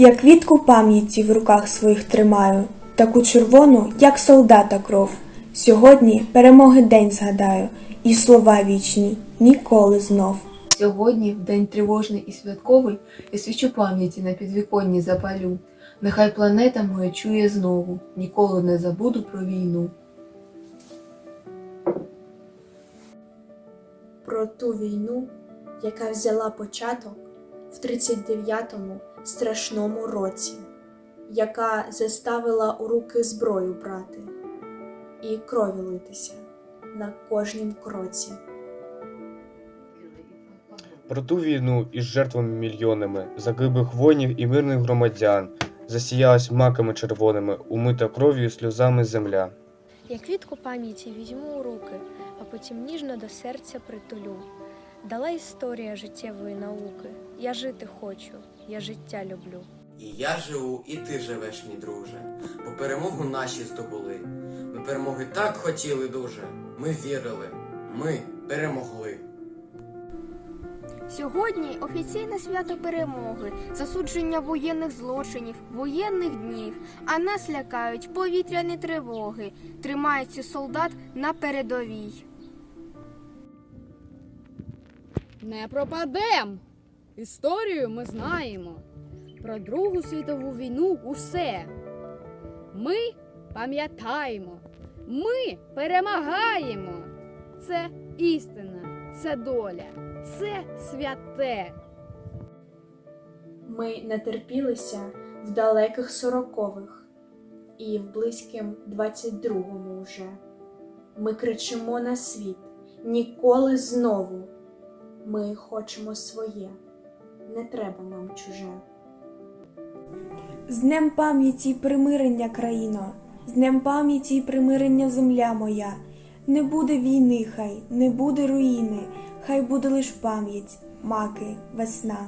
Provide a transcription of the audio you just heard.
Я квітку пам'яті в руках своїх тримаю, таку червону, як солдата кров. Сьогодні перемоги день згадаю, і слова вічні ніколи знов. Сьогодні, в день тривожний і святковий, я свічу пам'яті на підвіконні запалю. Нехай планета моя чує знову, ніколи не забуду про війну. про ту війну, яка взяла початок в 39-му страшному році, яка заставила у руки зброю брати і крові литися на кожнім кроці. Про ту війну із жертвами мільйонами, загиблих воїнів і мирних громадян, засіялась маками червоними, умита кров'ю сльозами земля. Я квітку пам'яті візьму у руки, а потім ніжно до серця притулю. Дала історія життєвої науки. Я жити хочу, я життя люблю. І я живу, і ти живеш, мій друже. Бо перемогу наші здобули. Ми перемоги так хотіли дуже. Ми вірили. Ми перемогли. Сьогодні офіційне свято перемоги, засудження воєнних злочинів, воєнних днів, а нас лякають повітряні тривоги. Тримається солдат на передовій. Не пропадем! Історію ми знаємо. Про Другу світову війну усе. Ми пам'ятаємо, ми перемагаємо. Це істина, це доля, це святе. Ми натерпілися в далеких сорокових і в близьким 22-му вже. Ми кричимо на світ ніколи знову. Ми хочемо своє, не треба нам чуже. З днем пам'яті примирення, країно, з днем пам'яті й примирення земля моя. Не буде війни, хай, не буде руїни, хай буде лиш пам'ять, маки, весна.